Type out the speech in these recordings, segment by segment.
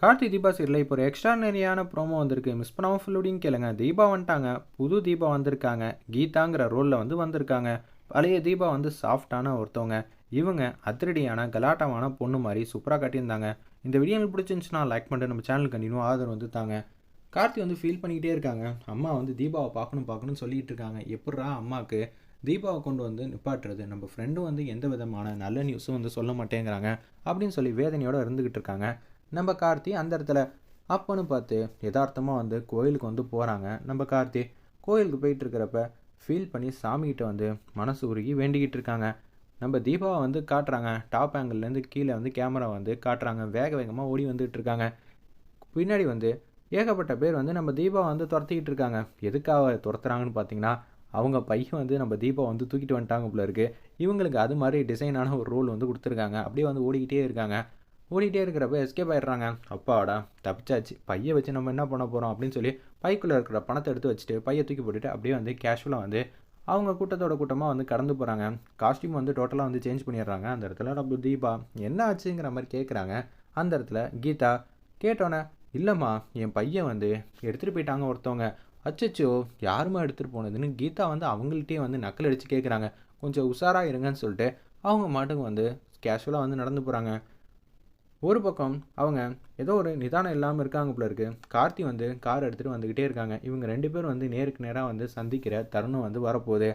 கார்த்தி தீபா சீரில் இப்போ ஒரு எக்ஸ்ட்ரானரியான ப்ரோமோ வந்திருக்கு. மிஸ் பண்ணாமல் ஃபுல்லுடையும் கேளுங்க. தீபா வந்துட்டாங்க. புது தீபா வந்திருக்காங்க. கீதாங்கிற ரோலில் வந்து வந்திருக்காங்க. பழைய தீபா வந்து சாஃப்டான ஒருத்தவங்க. இவங்க அதிரடியான கலாட்டமான பொண்ணு மாதிரி சூப்பராக காட்டியிருந்தாங்க. இந்த வீடியோ எனக்கு பிடிச்சிருந்துச்சுன்னா லைக் பண்ணிட்டு நம்ம சேனல் கண்டினியூ ஆதரவு வந்து தாங்க. கார்த்தி வந்து ஃபீல் பண்ணிக்கிட்டே இருக்காங்க. அம்மா வந்து தீபாவை பார்க்கணும் பார்க்கணும்னு சொல்லிட்டு இருக்காங்க. எப்பட்றா அம்மாவுக்கு தீபாவை கொண்டு வந்து நிப்பாட்டுறது? நம்ம ஃப்ரெண்டும் வந்து எந்த விதமான நல்ல நியூஸும் வந்து சொல்ல மாட்டேங்கிறாங்க. அப்படின்னு சொல்லி வேதனையோடு இருந்துக்கிட்டு இருக்காங்க. நம்ம கார்த்தி அந்த இடத்துல அப்பன்னு பார்த்து யதார்த்தமாக வந்து கோயிலுக்கு வந்து போகிறாங்க நம்ம கார்த்தி கோயிலுக்கு போயிட்டு இருக்கிறப்ப ஃபீல் பண்ணி சாமிகிட்ட வந்து மனசு உருகி வேண்டிக்கிட்டு இருக்காங்க. நம்ம தீபாவை வந்து காட்டுறாங்க. டாப் ஆங்கிள்லேருந்து கீழே வந்து கேமரா வந்து காட்டுறாங்க. வேக வேகமாக ஓடி வந்துகிட்டு இருக்காங்க. பின்னாடி வந்து ஏகப்பட்ட பேர் வந்து நம்ம தீபா வந்து துரத்திக்கிட்டு இருக்காங்க. எதுக்காக துரத்துறாங்கன்னு பார்த்தீங்கன்னா அவங்க பையன் வந்து நம்ம தீபா வந்து தூக்கிட்டு வந்துட்டாங்க போல இருக்குது இவங்களுக்கு அது மாதிரி டிசைனான ஒரு ரோல் வந்து கொடுத்துருக்காங்க. அப்படியே வந்து ஓடிக்கிட்டே இருக்காங்க. ஓடிட்டே இருக்கிறப்ப எஸ்கேப் ஆயிடுறாங்க. அப்பாடா தப்பிச்சாச்சு. பையை வச்சு நம்ம என்ன பண்ண போகிறோம் அப்படின்னு சொல்லி பைக்குள்ளே இருக்கிற பணத்தை எடுத்து வச்சுட்டு பையை தூக்கி போட்டுட்டு அப்படியே வந்து கேஷுவலாக வந்து அவங்க கூட்டத்தோட கூட்டமாக வந்து கடந்து போகிறாங்க காஸ்டியூம் வந்து டோட்டலாக வந்து சேஞ்ச் பண்ணிடுறாங்க. அந்த இடத்துல நம்ம தீபா என்ன ஆச்சுங்கிற மாதிரி கேட்குறாங்க அந்த இடத்துல கீதா கேட்டோன்னே இல்லைம்மா என் பையன் வந்து எடுத்துகிட்டு போயிட்டாங்க ஒருத்தவங்க. அச்சச்சோ யாருமா எடுத்துகிட்டு போனதுன்னு கீதா வந்து அவங்கள்ட்டே வந்து நக்கல் அடித்து கேட்குறாங்க கொஞ்சம் உஷாராக இருங்கன்னு சொல்லிட்டு அவங்க மாட்டுக்கு வந்து கேஷுவலாக வந்து நடந்து போகிறாங்க ஒரு பக்கம் அவங்க ஏதோ ஒரு நிதானம் இல்லாமல் இருக்காங்க போல இருக்கு. கார்த்தி வந்து கார் எடுத்துகிட்டு வந்துக்கிட்டே இருக்காங்க. இவங்க ரெண்டு பேரும் வந்து நேருக்கு நேராக வந்து சந்திக்கிற தருணம் வந்து வரப்போகுது.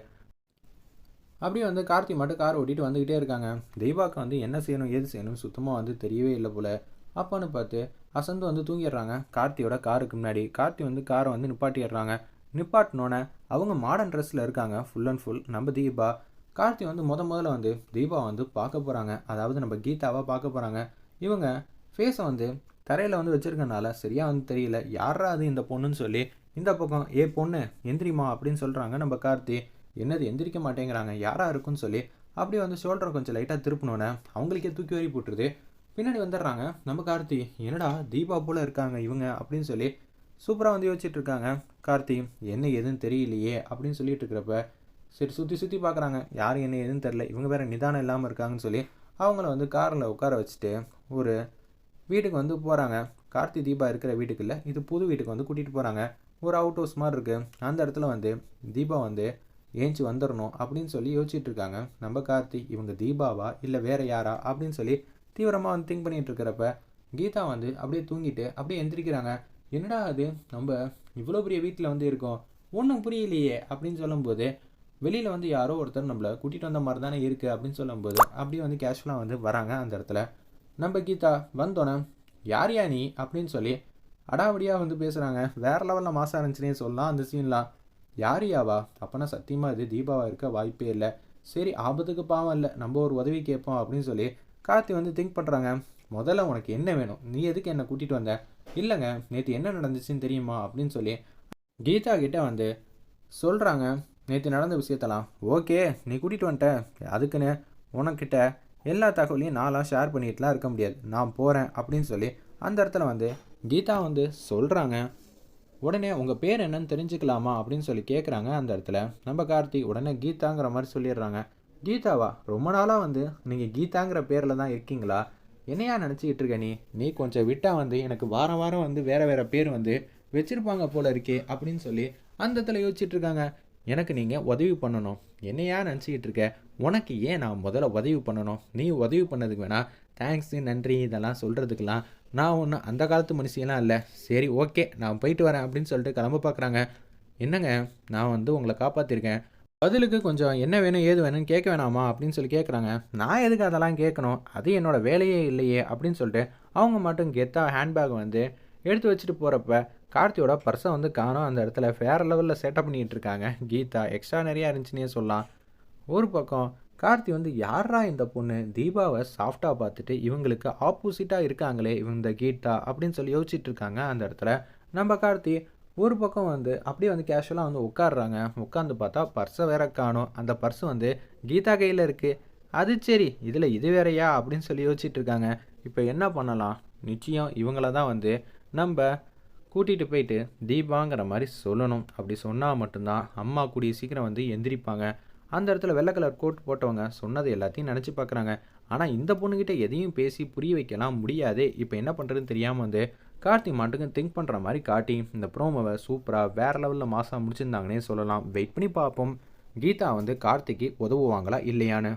அப்படியே வந்து கார்த்தி மட்டும் கார் ஓட்டிகிட்டு வந்துக்கிட்டே இருக்காங்க. தெய்வாக்கு வந்து என்ன செய்யணும் ஏது செய்யணும் சுத்தமாக வந்து தெரியவே இல்லை போல். அப்போன்னு பார்த்து அசந்து வந்து தூங்கிடுறாங்க. கார்த்தியோட காருக்கு முன்னாடி கார்த்தி வந்து காரை வந்து நிப்பாட்டிடுறாங்க. நிப்பாட்டினோன்னே அவங்க மாடர்ன் ட்ரெஸ்ஸில் இருக்காங்க. ஃபுல் அண்ட் ஃபுல் நம்ம தீபா. கார்த்தி வந்து முத முதல்ல வந்து தீபா வந்து பார்க்க போகிறாங்க அதாவது நம்ம கீதாவாக பார்க்க போகிறாங்க இவங்க ஃபேஸை வந்து தரையில் வந்து வச்சுருக்கனால சரியாக வந்து தெரியல. யாரா அது இந்த பொண்ணுன்னு சொல்லி இந்த பக்கம் ஏ பொண்ணு எந்திரிமா அப்படின்னு சொல்கிறாங்க நம்ம கார்த்தி. என்னது எந்திரிக்க மாட்டேங்கிறாங்க யாராக இருக்குன்னு சொல்லி அப்படியே வந்து ஷோல்டரை கொஞ்சம் லைட்டாக திருப்பினோன்னே அவங்களுக்கே தூக்கி வரி போட்டுருது. பின்னாடி வந்துடுறாங்க நம்ம கார்த்தி என்னடா தீபா போல் இருக்காங்க இவங்க அப்படின்னு சொல்லி சூப்பராக வந்து யோசிச்சுட்டு இருக்காங்க. கார்த்தி என்ன எதுன்னு தெரியலையே அப்படின்னு சொல்லிட்டு இருக்கிறப்ப சரி சுற்றி சுற்றி பார்க்குறாங்க யார் என்ன எதுன்னு தெரில இவங்க வேறு நிதானம் இல்லாமல் இருக்காங்கன்னு சொல்லி அவங்கள வந்து காரில் உட்கார வச்சுட்டு ஒரு வீட்டுக்கு வந்து போகிறாங்க கார்த்தி தீபா இருக்கிற வீட்டுக்கு இல்லை இது புது வீட்டுக்கு வந்து கூட்டிகிட்டு போகிறாங்க ஒரு அவுட் ஹவுஸ் மாதிரி இருக்குது அந்த இடத்துல வந்து தீபா வந்து ஏஞ்சி வந்துடணும் அப்படின்னு சொல்லி யோசிச்சுட்டு இருக்காங்க. நம்ம கார்த்தி இவங்க தீபாவா இல்லை வேறு யாரா அப்படின்னு சொல்லி தீவிரமாக வந்து திங்க் பண்ணிகிட்டு இருக்கிறப்ப கீதா வந்து அப்படியே தூங்கிட்டு அப்படியே எந்திரிக்கிறாங்க. என்னடா அது? நம்ம இவ்வளோ பெரிய வீட்டில் வந்து இருக்கோம். ஒன்றும் புரியலையே அப்படின்னு சொல்லும்போது வெளியில் வந்து யாரோ ஒருத்தர் நம்மளை கூட்டிகிட்டு வந்த மாதிரி தானே இருக்குது அப்படின்னு சொல்லும்போது அப்படியே வந்து கேஷுவலாக வந்து வராங்க அந்த இடத்துல. நம்ம கீதா வந்தோன்னே யார் யா நீ? அப்படின்னு சொல்லி அடாவடியாக வந்து பேசுகிறாங்க வேறு லெவலில் மாசம் இருந்துச்சுனே சொல்லலாம் அந்த சீன்லாம் யார் யாவா அப்போனா சத்தியமாக இது தீபாவாக இருக்க வாய்ப்பே இல்லை. சரி ஆபத்துக்கு பாவம் இல்லை. நம்ம ஒரு உதவி கேட்போம். அப்படின்னு சொல்லி கார்த்தி வந்து திங்க் பண்ணுறாங்க முதல்ல உனக்கு என்ன வேணும்? நீ எதுக்கு என்னை கூட்டிகிட்டு வந்த? இல்லைங்க நேற்று என்ன நடந்துச்சுன்னு தெரியுமா? அப்படின்னு சொல்லி கீதா கிட்டே வந்து சொல்கிறாங்க நேற்று நடந்த விஷயத்தெல்லாம் ஓகே நீ கூட்டிகிட்டு வந்துட்ட அதுக்குன்னு உனக்கிட்ட எல்லா தகவலையும் நான்லாம் ஷேர் பண்ணிட்டுலாம் இருக்க முடியாது. நான் போகிறேன் அப்படின்னு சொல்லி அந்த இடத்துல வந்து கீதா வந்து சொல்கிறாங்க உடனே உங்கள் பேர் என்னன்னு தெரிஞ்சுக்கலாமா? அப்படின்னு சொல்லி கேட்குறாங்க அந்த இடத்துல. நம்ம கார்த்தி உடனே கீதாங்கிற மாதிரி சொல்லிடுறாங்க. கீதாவா? ரொம்ப நாளாக வந்து நீங்கள் கீதாங்கிற பேரில் தான் இருக்கீங்களா? என்னையா நினச்சிக்கிட்டு இருக்க நீ? நீ கொஞ்சம் விட்டால் வந்து எனக்கு வாரம் வாரம் வந்து வேறு வேறு பேர் வந்து வச்சுருப்பாங்க போல இருக்கே அப்படின்னு சொல்லி அந்த இடத்துல யோசிச்சுட்டு இருக்காங்க. எனக்கு நீங்கள் உதவி பண்ணணும். என்னையா நினச்சிக்கிட்டு இருக்க? உனக்கு ஏன் நான் முதல்ல உதவி பண்ணணும்? நீ உதவி பண்ணதுக்கு வேணா தேங்க்ஸு நன்றி இதெல்லாம் சொல்கிறதுக்கெலாம் நான் ஒன்றும் அந்த காலத்து மனுஷியெல்லாம் இல்லை. சரி ஓகே நான் போயிட்டு வரேன் அப்படின்னு சொல்லிட்டு கிளம்ப பார்க்குறாங்க என்னங்க? நான் வந்து உங்களை காப்பாற்றிருக்கேன் பதிலுக்கு கொஞ்சம் என்ன வேணும் ஏது வேணும்னு கேட்க வேணாமா? அப்படின்னு சொல்லி கேட்குறாங்க நான் எதுக்கு அதெல்லாம் கேட்கணும்? அது என்னோடய வேலையே இல்லையே அப்படின்னு சொல்லிட்டு அவங்க மட்டும் கெத்தாக ஹேண்ட்பேக் வந்து எடுத்து வச்சுட்டு போகிறப்ப கார்த்தியோட பர்ஸை வந்து காணும். அந்த இடத்துல வேறு லெவலில் செட்டப் பண்ணிகிட்டு இருக்காங்க. கீதா எக்ஸ்ட்ரா நிறையா இருந்துச்சுன்னே சொல்லலாம். ஒரு பக்கம் கார்த்தி வந்து யாரா இந்த பொண்ணு? தீபாவை சாஃப்டாக பார்த்துட்டு இவங்களுக்கு ஆப்போசிட்டாக இருக்காங்களே இவங்க கீதா அப்படின்னு சொல்லி யோசிச்சுட்டு இருக்காங்க அந்த இடத்துல. நம்ம கார்த்தி ஒரு பக்கம் வந்து அப்படியே வந்து கேஷுவலாக வந்து உட்காடுறாங்க உட்காந்து பார்த்தா பர்ஸை வேற காணும். அந்த பர்ஸ் வந்து கீதா கையில் இருக்குது அது சரி இதில் இது வேறையா? அப்படின்னு சொல்லி யோசிச்சுட்டு இருக்காங்க. இப்போ என்ன பண்ணலாம்? நிச்சயம் இவங்கள தான் வந்து நம்ம கூட்டிகிட்டு போயிட்டு தீபாங்கிற மாதிரி சொல்லணும். அப்படி சொன்னால் மட்டும்தான் அம்மா கூடிய சீக்கிரம் வந்து எந்திரிப்பாங்க. அந்த இடத்துல வெள்ளை கலர் கோட் போட்டவங்க சொன்னது எல்லாத்தையும் நினச்சி பார்க்குறாங்க ஆனால் இந்த பொண்ணுக்கிட்ட எதையும் பேசி புரிய வைக்கலாம் முடியாதே. இப்போ என்ன பண்ணுறதுன்னு தெரியாமல் வந்து கார்த்தி மாட்டுக்கும் திங்க் பண்ணுற மாதிரி காட்டி இந்த ப்ரோமோவை சூப்பராக வேறு லெவலில் மாதம் முடிச்சிருந்தாங்கன்னே சொல்லலாம். வெயிட் பண்ணி பார்ப்போம் கீதா வந்து கார்த்திக்கு உதவுவாங்களா இல்லையான்னு.